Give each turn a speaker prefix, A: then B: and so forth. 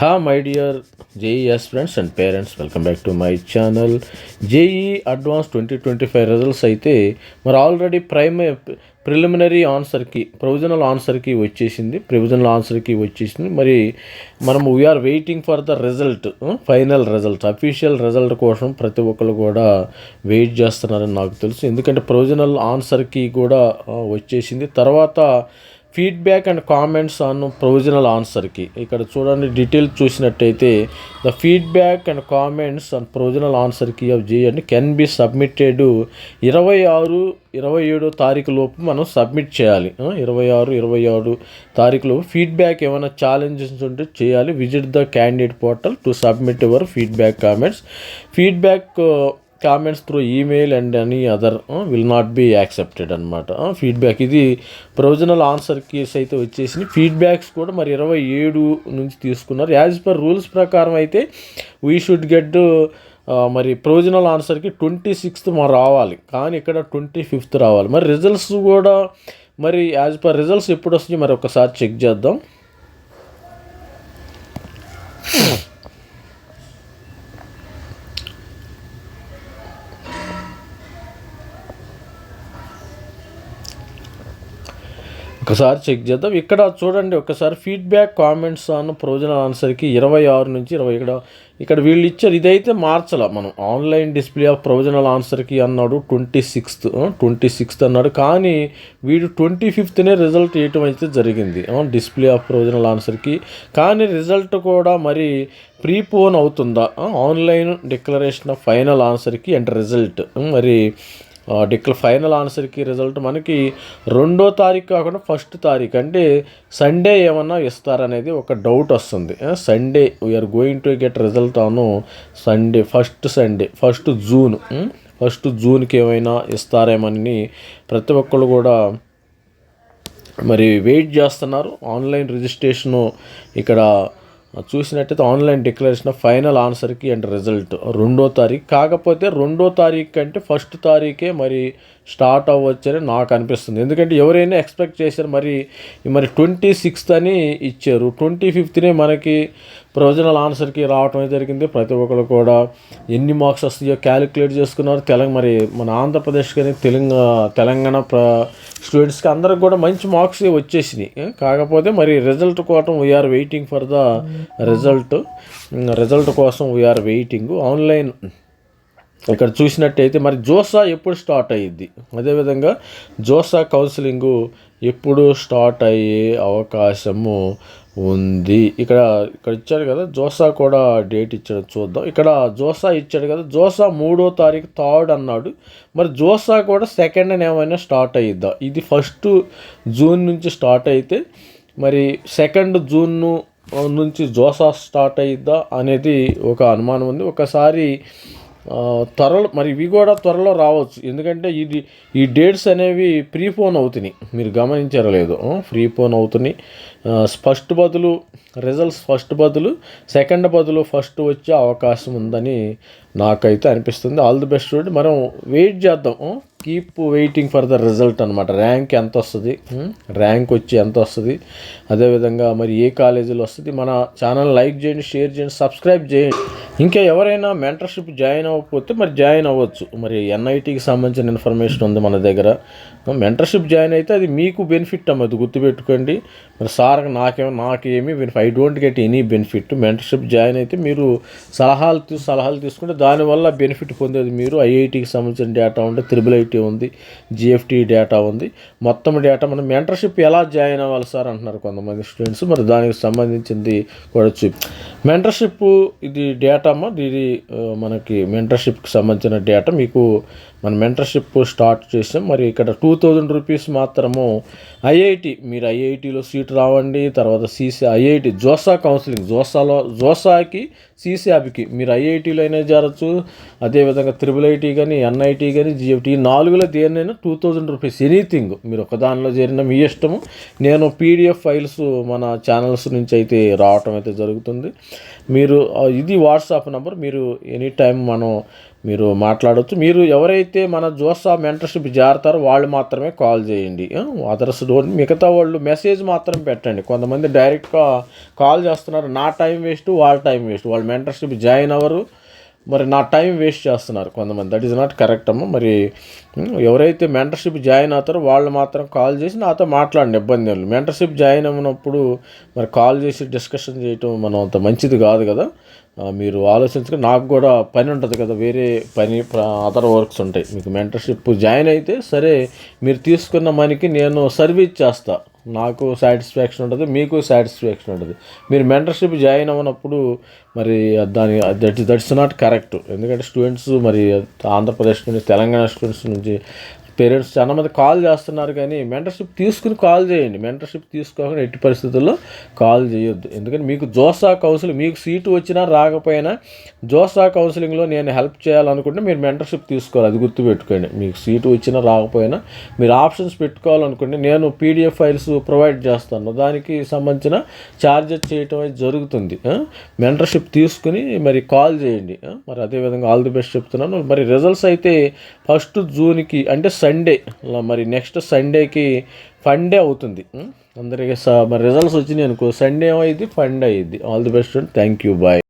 A: హా my dear JEEs friends and parents welcome back to my channel JEE advance twenty twenty five results అయితే మరి already prime preliminary ఆన్సర్కి provisional ఆన్సర్కి వచ్చేసింది. Provisional ఆన్సర్కి వచ్చేసింది. మరి మనం we are waiting for the result final result official result కోసం ప్రతి ఒక్కరు కూడా వెయిట్ చేస్తున్నారని నాకు తెలుసు. ఎందుకంటే ప్రొవిజనల్ ఆన్సర్కి కూడా వచ్చేసింది. తర్వాత feedback and comments on provisional ఆన్సర్కి ఇక్కడ చూడండి డీటెయిల్ చూసినట్టయితే the feedback and comments on provisional ఆన్సర్కి of J and can be submitted ఇరవై ఆరు ఇరవై ఏడో తారీఖు లోపు మనం సబ్మిట్ చేయాలి. ఇరవై ఆరు ఇరవై ఆరు తారీఖులో ఫీడ్బ్యాక్ ఏమైనా ఛాలెంజెస్ ఉంటే చేయాలి. Visit the candidate portal to submit your feedback comments feedback comments through email and any other will not be accepted అనమాట ఫీడ్బ్యాక్ ఇది ప్రొవిజనల్ ఆన్సర్ కేస్ అయితే వచ్చేసింది. ఫీడ్బ్యాక్స్ కూడా మరి ఇరవై ఏడు నుంచి తీసుకున్నారు. యాజ్ పర్ రూల్స్ ప్రకారం అయితే వీ షుడ్ గెట్ మరి ప్రొవిజనల్ ఆన్సర్కి ట్వంటీ సిక్స్త్ మరి రావాలి. కానీ ఇక్కడ ట్వంటీ ఫిఫ్త్ రావాలి. మరి రిజల్ట్స్ కూడా మరి యాజ్ పర్ రిజల్ట్స్ ఎప్పుడు వస్తాయి మరి ఒకసారి చెక్ చేద్దాం. ఒకసారి చెక్ చేద్దాం. ఇక్కడ చూడండి ఒకసారి ఫీడ్బ్యాక్ కామెంట్స్ అన్న ప్రొవిజనల్ ఆన్సర్కి ఇరవై ఆరు నుంచి ఇరవై ఇక్కడ ఇక్కడ వీళ్ళు ఇచ్చారు. ఇదైతే మార్చాల మనం. ఆన్లైన్ డిస్ప్లే ఆఫ్ ప్రొవిజనల్ ఆన్సర్కి అన్నాడు ట్వంటీ సిక్స్త్. ట్వంటీ సిక్స్త్ అన్నాడు. కానీ వీడు ట్వంటీ ఫిఫ్త్నే రిజల్ట్ వేయటం అయితే జరిగింది. డిస్ప్లే ఆఫ్ ప్రొవిజనల్ ఆన్సర్కి. కానీ రిజల్ట్ కూడా మరి ప్రీపోన్ అవుతుందా? Online declaration of final ఆన్సర్కి and result మరి డిక్ల ఫైనల్ ఆన్సర్కి రిజల్ట్ మనకి రెండో తారీఖు కాకుండా ఫస్ట్ తారీఖు. అంటే సండే ఏమన్నా ఇస్తారనేది ఒక డౌట్ వస్తుంది. Sunday we are going to get result on Sunday first Sunday first June. First జూన్కి ఏమైనా ఇస్తారేమని ప్రతి ఒక్కళ్ళు కూడా మరి వెయిట్ చేస్తున్నారు. ఆన్లైన్ రిజిస్ట్రేషను ఇక్కడ చూసినట్టయితే online declaration final ఆన్సర్కి and result రెండో తారీఖు. కాకపోతే రెండో తారీఖు కంటే ఫస్ట్ తారీఖే మరి స్టార్ట్ అవ్వచ్చని నాకు అనిపిస్తుంది. ఎందుకంటే ఎవరైనా ఎక్స్పెక్ట్ చేశారు మరి మరి ట్వంటీ సిక్స్త్ అని ఇచ్చారు. ట్వంటీ ఫిఫ్త్నే మనకి ప్రొవిజనల్ ఆన్సర్కి రావటం జరిగింది. ప్రతి ఒక్కరు కూడా ఎన్ని మార్క్స్ వస్తాయో క్యాలిక్యులేట్ చేసుకున్నారు. తెలంగాణ మరి మన ఆంధ్రప్రదేశ్ కానీ తెలంగాణ తెలంగాణ ప్ర స్టూడెంట్స్కి అందరికి కూడా మంచి మార్క్స్ వచ్చేసినాయి. కాకపోతే మరి రిజల్ట్ కోసం we are waiting for the result result కోసం వీఆర్ వెయిటింగ్ ఆన్లైన్ ఇక్కడ చూసినట్టయితే మరి జోసా ఎప్పుడు స్టార్ట్ అయ్యిద్ది. అదేవిధంగా జోసా కౌన్సిలింగ్ ఎప్పుడు స్టార్ట్ అయ్యే అవకాశము ఉంది. ఇక్కడ ఇక్కడ ఇచ్చాడు కదా జోసా కూడా డేట్ ఇచ్చాడు చూద్దాం. ఇక్కడ జోసా ఇచ్చాడు కదా జోసా మూడో తారీఖు థర్డ్ అన్నాడు. మరి జోసా కూడా సెకండ్ అని ఏమైనా స్టార్ట్ అయ్యిద్దా? ఇది ఫస్ట్ జూన్ నుంచి స్టార్ట్ అయితే మరి సెకండ్ జూన్ నుంచి జోసా స్టార్ట్ అయ్యిద్దా అనేది ఒక అనుమానం ఉంది. ఒకసారి త్వరలో మరి ఇవి కూడా త్వరలో రావచ్చు. ఎందుకంటే ఇది ఈ డేట్స్ అనేవి ప్రీ ఫోన్ అవుతున్నాయి. మీరు గమనించారో లేదో ప్రీపోన్ అవుతున్నాయి. ఫస్ట్ బదులు రిజల్ట్స్ ఫస్ట్ బదులు సెకండ్ బదులు ఫస్ట్ వచ్చే అవకాశం ఉందని నాకైతే అనిపిస్తుంది. ఆల్ ది బెస్ట్ చూడండి. మనం వెయిట్ చేద్దాం. Keep waiting for the result అనమాట ర్యాంక్ ఎంత వస్తుంది? ర్యాంక్ వచ్చి ఎంత వస్తుంది? అదేవిధంగా మరి ఏ కాలేజీలో వస్తుంది? మన ఛానల్ లైక్ చేయండి షేర్ చేయండి సబ్స్క్రైబ్ చేయండి. ఇంకా ఎవరైనా మెంటర్షిప్ జాయిన్ అవ్వకపోతే మరి జాయిన్ అవ్వచ్చు. మరి ఎన్ఐటికి సంబంధించిన ఇన్ఫర్మేషన్ ఉంది మన దగ్గర. మెంటర్షిప్ జాయిన్ అయితే అది మీకు బెనిఫిట్ అమ్మ అది గుర్తుపెట్టుకోండి. మరి సార్ నాకేమో నాకేమి I don't get any benefit mentorship join అయితే మీరు సలహాలు తీసు సలహాలు తీసుకుంటే దానివల్ల బెనిఫిట్ పొందేది మీరు. ఐఐటికి సంబంధించిన డేటా ఉంటే త్రిబుల్ ఐటీ ఉంది జిఎఫ్టీ డేటా ఉంది. మొత్తం డేటా మనం మెంటర్షిప్ ఎలా జాయిన్ అవ్వాలి సార్ అంటున్నారు కొంతమంది స్టూడెంట్స్ మరి దానికి సంబంధించింది కూడా చూపి మెంటర్షిప్ ఇది డేటా అమ్మ ఇది మనకి మెంటర్షిప్కి సంబంధించిన డేటా మీకు మన మెంటర్షిప్ స్టార్ట్ చేసాం. మరి ఇక్కడ టూ థౌజండ్ రూపీస్ మాత్రము ఐఐటి మీరు ఐఐటిలో సీట్ రావండి తర్వాత సీసీ ఐఐటి జోసా కౌన్సిలింగ్ జోసాలో జోసాకి సీసీఆబ్కి మీరు ఐఐటిలో అయినా చేరచ్చు అదేవిధంగా త్రిబుల్ ఐటీ కానీ ఎన్ఐటీ కానీ జిఎఫ్టి నాలుగులో దేనైనా టూ థౌజండ్ రూపీస్ ఎనీథింగ్ మీరు ఒక దానిలో చేరిన మీ ఇష్టము. నేను పీడిఎఫ్ ఫైల్స్ మన ఛానల్స్ నుంచి అయితే రావటం అయితే జరుగుతుంది. మీరు ఇది వాట్సాప్ నెంబర్ మీరు ఎనీ టైం మనం మీరు మాట్లాడవచ్చు మీరు ఎవరైతే మన జోసా మెంటర్షిప్ జారుతారో వాళ్ళు మాత్రమే కాల్ చేయండి. అదర్స్ డోంట్ మిగతా వాళ్ళు మెసేజ్ మాత్రం పెట్టండి. కొంతమంది డైరెక్ట్గా కాల్ చేస్తున్నారు. నా టైం వేస్ట్ వాళ్ళ టైం వేస్ట్. వాళ్ళు మెంటర్షిప్ జాయిన్ అవ్వరు. మరి నా టైం వేస్ట్ చేస్తున్నారు కొంతమంది. దట్ ఈస్ నాట్ కరెక్ట్ అమ్మ. మరి ఎవరైతే మెంటర్షిప్ జాయిన్ అవుతారో వాళ్ళు మాత్రం కాల్ చేసి నాతో మాట్లాడండి. ఇబ్బంది లేదు. మెంటర్షిప్ జాయిన్ అయినప్పుడు మరి కాల్ చేసి డిస్కషన్ చేయటం మనం అంత మంచిది కాదు కదా. మీరు ఆలోచించుకుని నాకు కూడా పని ఉంటుంది కదా వేరే పని అదర్ వర్క్స్ ఉంటాయి. మీకు మెంటర్షిప్ జాయిన్ అయితే సరే మీరు తీసుకున్న మనీకి నేను సర్వీస్ చేస్తా. నాకు సాటిస్ఫాక్షన్ ఉంటుంది మీకు సాటిస్ఫాక్షన్ ఉంటుంది. మీరు మెంటర్షిప్ జాయిన్ అవ్వనప్పుడు మరి దాని దట్ దట్స్ నాట్ కరెక్ట్ ఎందుకంటే స్టూడెంట్స్ మరి ఆంధ్రప్రదేశ్ నుంచి తెలంగాణ స్టూడెంట్స్ నుంచి పేరెంట్స్ చాలా మంది కాల్ చేస్తున్నారు కానీ మెంటర్షిప్ తీసుకుని కాల్ చేయండి. మెంటర్షిప్ తీసుకోకుండా ఎట్టి పరిస్థితుల్లో కాల్ చేయొద్దు. ఎందుకంటే మీకు జోసా కౌన్సిలింగ్ మీకు సీటు వచ్చినా రాకపోయినా జోసా కౌన్సిలింగ్లో నేను హెల్ప్ చేయాలనుకుంటే మీరు మెంటర్షిప్ తీసుకోవాలి. అది గుర్తుపెట్టుకోండి. మీకు సీటు వచ్చినా రాకపోయినా మీరు ఆప్షన్స్ పెట్టుకోవాలనుకుంటే నేను పీడిఎఫ్ ఫైల్స్ ప్రొవైడ్ చేస్తాను. దానికి సంబంధించిన ఛార్జెస్ చేయటం అనేది జరుగుతుంది. మెంటర్షిప్ తీసుకుని మరి కాల్ చేయండి. మరి అదేవిధంగా ఆల్ ది బెస్ట్ చెప్తున్నాను. మరి రిజల్ట్స్ అయితే ఫస్ట్ జూన్కి అంటే సండే మరి నెక్స్ట్ సండేకి ఫండే అవుతుంది. అందరికీ స- మరి రిజల్ట్స్ వచ్చినాయి అనుకో సండే ఏమైంది? ఫండే అయ్యింది. All the best thank you bye